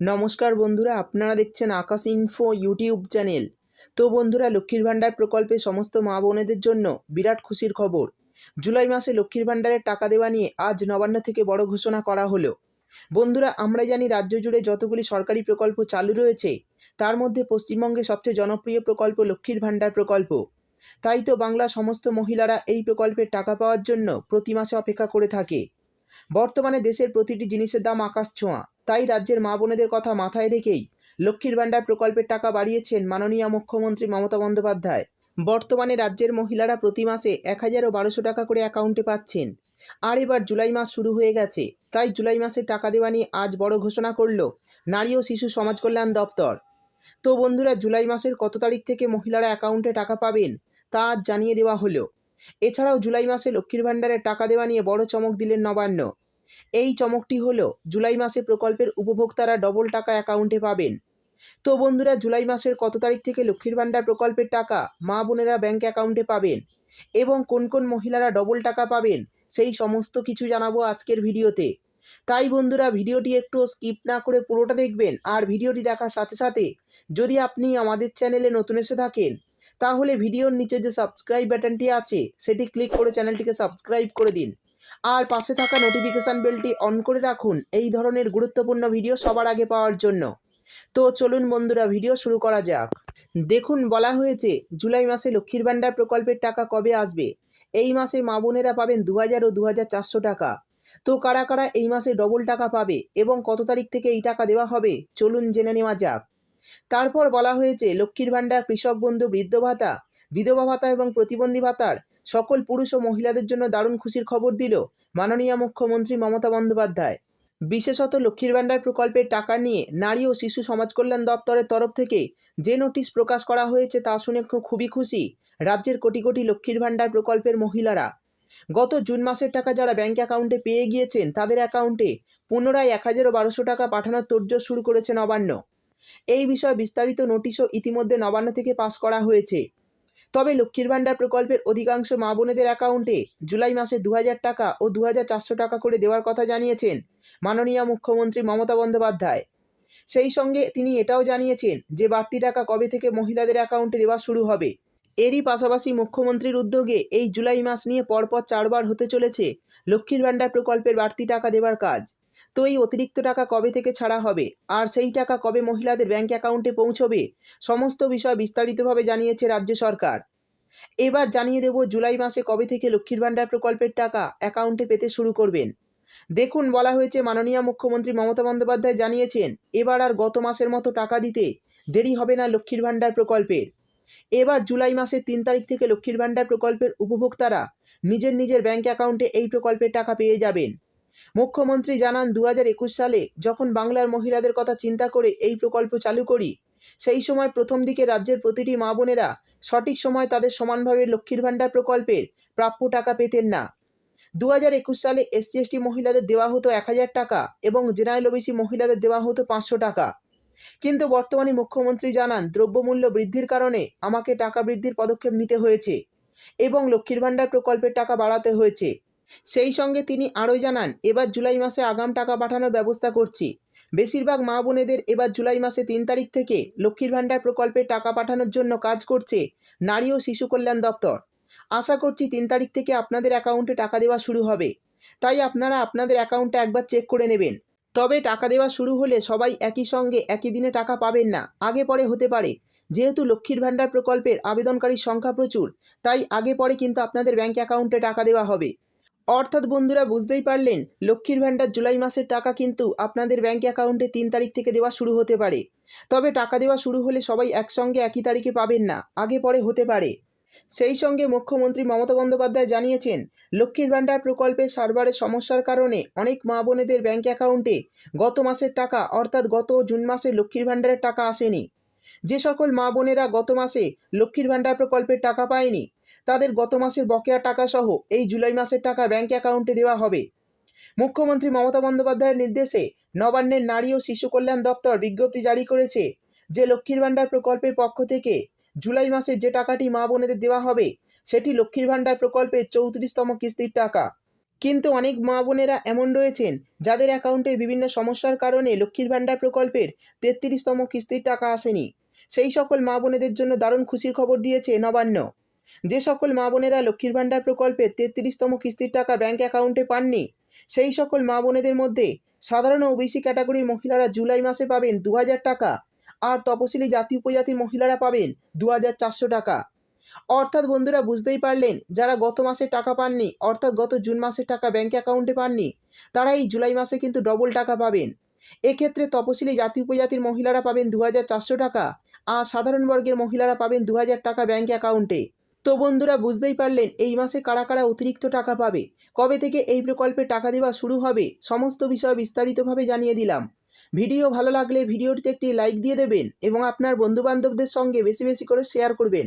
নমস্কার বন্ধুরা, আপনারা দেখছেন আকাশ ইনফো ইউটিউব চ্যানেল তো বন্ধুরা, লক্ষ্মীর ভাণ্ডার প্রকল্পে সমস্ত মা বোনেদের জন্য বিরাট খুশির খবর। জুলাই মাসে লক্ষ্মীর ভাণ্ডারের টাকা দেওয়া নিয়ে আজ নবান্ন থেকে বড় ঘোষণা করা হলো। বন্ধুরা আমরা জানি রাজ্য জুড়ে যতগুলি সরকারি প্রকল্প চালু রয়েছে, তার মধ্যে পশ্চিমবঙ্গে সবচেয়ে জনপ্রিয় প্রকল্প লক্ষ্মীর ভাণ্ডার প্রকল্প। তাই তো বাংলা সমস্ত মহিলারা এই প্রকল্পের টাকা পাওয়ার জন্য প্রতি মাসে অপেক্ষা করে থাকে। বর্তমানে দেশের প্রতিটি জিনিসের দাম আকাশ ছোঁয়া। তাই রাজ্যের মা বোনেদের কথা মাথায় রেখেই লক্ষ্মীর ভাণ্ডার প্রকল্পের টাকা বাড়িয়েছেন মাননীয় মুখ্যমন্ত্রী মমতা বন্দ্যোপাধ্যায়। বর্তমানে রাজ্যের মহিলারা প্রতি মাসে এক হাজার ও বারোশো টাকা করে অ্যাকাউন্টে পাচ্ছেন। আর এবার জুলাই মাস শুরু হয়ে গেছে, তাই জুলাই মাসে টাকা দেওয়া নিয়ে আজ বড় ঘোষণা করল নারী ও শিশু সমাজ কল্যাণ দপ্তর। তো বন্ধুরা, জুলাই মাসের কত তারিখ থেকে মহিলারা অ্যাকাউন্টে টাকা পাবেন তা আজ জানিয়ে দেওয়া হলো। এছাড়াও জুলাই মাসে লক্ষ্মীর ভাণ্ডারের টাকা দেওয়া নিয়ে বড় চমক দিলেন নবান্ন। এই চমকটি হলো জুলাই মাসে প্রকল্পের উপভোক্তারা ডবল টাকা অ্যাকাউন্টে পাবেন। তো বন্ধুরা, জুলাই মাসের কত তারিখ থেকে লক্ষ্মীর ভাণ্ডার প্রকল্পের টাকা মা বোনেরা ব্যাঙ্ক অ্যাকাউন্টে পাবেন এবং কোন কোন মহিলারা ডবল টাকা পাবেন সেই সমস্ত কিছু জানাব আজকের ভিডিওতে। তাই বন্ধুরা, ভিডিওটি একটু স্কিপ না করে পুরোটা দেখবেন আর ভিডিওটি দেখার সাথে সাথে যদি আপনি আমাদের চ্যানেলে নতুন এসে থাকেন, তাহলে ভিডিওর নিচে যে সাবস্ক্রাইব বাটনটি আছে, সেটি ক্লিক করে চ্যানেলটিকে সাবস্ক্রাইব করে দিন। আর পাশে থাকা নোটিফিকেশান বেলটি অন করে রাখুন। এই ধরনের গুরুত্বপূর্ণ ভিডিও সবার আগে পাওয়ার জন্য। তো চলুন বন্ধুরা ভিডিও শুরু করা যাক। দেখুন, বলা হয়েছে, জুলাই মাসে লক্ষ্মীর ভাণ্ডার প্রকল্পের টাকা কবে আসবে? এই মাসে মা বোনেরা পাবেন দু হাজার ও দু হাজার চারশো টাকা। তো কারা কারা এই মাসে ডবল টাকা পাবে এবং কত তারিখ থেকে এই টাকা দেওয়া হবে, চলুন জেনে নেওয়া যাক। তারপর বলা হয়েছে, লক্ষ্মীর ভাণ্ডার কৃষক বন্ধু বৃদ্ধ ভাতা বিধবা ভাতা এবং প্রতিবন্ধী ভাতার সকল পুরুষ ও মহিলাদের জন্য দারুণ খুশির খবর দিল মাননীয় মুখ্যমন্ত্রী মমতা বন্দ্যোপাধ্যায়। বিশেষত লক্ষ্মীর ভাণ্ডার প্রকল্পের টাকা নিয়ে নারী ও শিশু সমাজ কল্যাণ দপ্তরের তরফ থেকে যে নোটিশ প্রকাশ করা হয়েছে তা শুনে খুবই খুশি রাজ্যের কোটি কোটি লক্ষ্মীর ভাণ্ডার প্রকল্পের মহিলারা। গত জুন মাসের টাকা যারা ব্যাংক অ্যাকাউন্টে পেয়ে গিয়েছেন, তাদের অ্যাকাউন্টে পুনরায় এক হাজার বারোশো টাকা পাঠানোর তোড়জোড় শুরু করেছে নবান্ন। এই বিষয়ে বিস্তারিত নোটিশও ইতিমধ্যে নবান্ন থেকে পাশ করা হয়েছে। তবে লক্ষ্মীর ভাণ্ডার প্রকল্পের অধিকাংশ মা বোনেদের অ্যাকাউন্টে জুলাই মাসে দু হাজার টাকা ও দু টাকা করে দেওয়ার কথা জানিয়েছেন মাননীয় মুখ্যমন্ত্রী মমতা বন্দ্যোপাধ্যায়। সেই সঙ্গে তিনি এটাও জানিয়েছেন যে বাড়তি টাকা কবে থেকে মহিলাদের অ্যাকাউন্টে দেওয়া শুরু হবে। এরই পাশাপাশি মুখ্যমন্ত্রীর উদ্যোগে এই জুলাই মাস নিয়ে পরপর চারবার হতে চলেছে লক্ষ্মীর ভাণ্ডার প্রকল্পের বাড়তি টাকা দেওয়ার কাজ। তো এই অতিরিক্ত টাকা কবে থেকে ছাড়া হবে? আর সেই টাকা কবে মহিলাদের ব্যাংক অ্যাকাউন্টে পৌঁছবে? সমস্ত বিষয় বিস্তারিতভাবে জানিয়েছে রাজ্য সরকার। এবার জানিয়ে দেব জুলাই মাসে কবে থেকে লক্ষ্মীর ভাণ্ডার প্রকল্পের টাকা অ্যাকাউন্টে পেতে শুরু করবেন। দেখুন, বলা হয়েছে মাননীয় মুখ্যমন্ত্রী মমতা বন্দ্যোপাধ্যায় জানিয়েছেন, এবার আর গত মাসের মতো টাকা দিতে দেরি হবে না লক্ষ্মীর ভাণ্ডার প্রকল্পের। এবার জুলাই মাসের তিন তারিখ থেকে লক্ষ্মীর ভাণ্ডার প্রকল্পের উপভোক্তারা নিজের নিজের ব্যাংক অ্যাকাউন্টে এই প্রকল্পের টাকা পেয়ে যাবেন। মুখ্যমন্ত্রী জানান দু হাজার একুশ সালে যখন বাংলার মহিলাদের কথা চিন্তা করে এই প্রকল্প চালু করি, সেই সময় প্রথম দিকে রাজ্যের প্রতিটি মা বোনেরা সঠিক সময় তাদের সমানভাবে লক্ষ্মীর ভাণ্ডার প্রকল্পের প্রাপ্য টাকা পেতেন না। দু হাজার একুশ সালে এসসি এসটি মহিলাদের দেওয়া হতো এক হাজার টাকা এবং জেনারেল ওবিসি মহিলাদের দেওয়া হতো পাঁচশো টাকা। কিন্তু বর্তমানে মুখ্যমন্ত্রী জানান, দ্রব্যমূল্য বৃদ্ধির কারণে আমাকে টাকা বৃদ্ধির পদক্ষেপ নিতে হয়েছে এবং লক্ষ্মীর ভাণ্ডার প্রকল্পের টাকা বাড়াতে হয়েছে। সেই সঙ্গে তিনি আরও জানান, এবার জুলাই মাসে আগাম টাকা পাঠানোর ব্যবস্থা করছি। বেশিরভাগ মা বোনেদের এবার জুলাই মাসে তিন তারিখ থেকে লক্ষ্মীর ভাণ্ডার প্রকল্পে টাকা পাঠানোর জন্য কাজ করছে নারী ও শিশু কল্যাণ দপ্তর। আশা করছি তিন তারিখ থেকে আপনাদের অ্যাকাউন্টে টাকা দেওয়া শুরু হবে। তাই আপনারা আপনাদের অ্যাকাউন্টটা একবার চেক করে নেবেন। তবে টাকা দেওয়া শুরু হলে সবাই একই সঙ্গে একই দিনে টাকা পাবেন না, আগে পরে হতে পারে। যেহেতু লক্ষ্মীর ভাণ্ডার প্রকল্পের আবেদনকারীর সংখ্যা প্রচুর, তাই আগে পরে কিন্তু আপনাদের ব্যাঙ্ক অ্যাকাউন্টে টাকা দেওয়া হবে। অর্থাৎ বন্ধুরা বুঝতেই পারলেন, লক্ষ্মীর ভাণ্ডার জুলাই মাসের টাকা কিন্তু আপনাদের ব্যাঙ্ক অ্যাকাউন্টে তিন তারিখ থেকে দেওয়া শুরু হতে পারে। তবে টাকা দেওয়া শুরু হলে সবাই একসঙ্গে একই তারিখে পাবেন না, আগে পরে হতে পারে। সেই সঙ্গে মুখ্যমন্ত্রী মমতা বন্দ্যোপাধ্যায় জানিয়েছেন, লক্ষ্মীর ভাণ্ডার প্রকল্পে সার্ভারের সমস্যার কারণে অনেক মা বোনেদের ব্যাঙ্ক অ্যাকাউন্টে গত মাসের টাকা, অর্থাৎ গত জুন মাসে লক্ষ্মীর ভাণ্ডারের টাকা আসেনি। যে সকল মা বোনেরা গত মাসে লক্ষ্মীর ভাণ্ডার প্রকল্পের টাকা পায়নি, তাদের গত মাসের বকেয়া টাকা সহ এই জুলাই মাসের টাকা ব্যাংক অ্যাকাউন্টে দেওয়া হবে। মুখ্যমন্ত্রী মমতা বন্দ্যোপাধ্যায়ের নির্দেশে নবান্নের নারী ও শিশু কল্যাণ দপ্তর বিজ্ঞপ্তি জারি করেছে যে লক্ষ্মীর ভাণ্ডার প্রকল্পের পক্ষ থেকে জুলাই মাসে যে টাকাটি মা বোনেদের দেওয়া হবে, সেটি লক্ষ্মীর ভাণ্ডার প্রকল্পের চৌত্রিশতম কিস্তির টাকা। কিন্তু অনেক মা বোনেরা এমন রয়েছেন যাদের অ্যাকাউন্টে বিভিন্ন সমস্যার কারণে লক্ষ্মীর ভাণ্ডার প্রকল্পের তেত্রিশতম কিস্তির টাকা আসেনি। সেই সকল মা বোনেদের জন্য দারুণ খুশির খবর দিয়েছে নবান্ন। যে সকল মা বোনেরা লক্ষ্মীর ভাণ্ডার প্রকল্পের তেত্রিশতম কিস্তির টাকা ব্যাংক অ্যাকাউন্টে পাননি, সেই সকল মা বোনেদের মধ্যে সাধারণ ওবিসি ক্যাটাগরির মহিলারা জুলাই মাসে পাবেন দু হাজার টাকা, আর তপশিলি জাতি উপজাতির মহিলারা পাবেন দু হাজার চারশো টাকা। অর্থাৎ বন্ধুরা বুঝতেই পারলেন, যারা গত মাসে টাকা পাননি, অর্থাৎ গত জুন মাসের টাকা ব্যাংক অ্যাকাউন্টে পাননি তারা এই জুলাই মাসে কিন্তু ডবল টাকা পাবেন। এক্ষেত্রে তপশিলি জাতি উপজাতির মহিলারা পাবেন দু হাজার চারশো টাকা, আর সাধারণ বর্গের মহিলারা পাবেন দু হাজার টাকা ব্যাংক অ্যাকাউন্টে তো বন্ধুরা বুঝতেই পারলেন, এই মাসে কারা কারা অতিরিক্ত টাকা পাবে, কবে থেকে এই প্রকল্পে টাকা দেওয়া শুরু হবে, সমস্ত বিষয় বিস্তারিতভাবে জানিয়ে দিলাম। ভিডিও ভালো লাগলে ভিডিওটিতে একটি লাইক দিয়ে দেবেন, এবং আপনার বন্ধুবান্ধবদের সঙ্গে বেশি বেশি করে শেয়ার করবেন।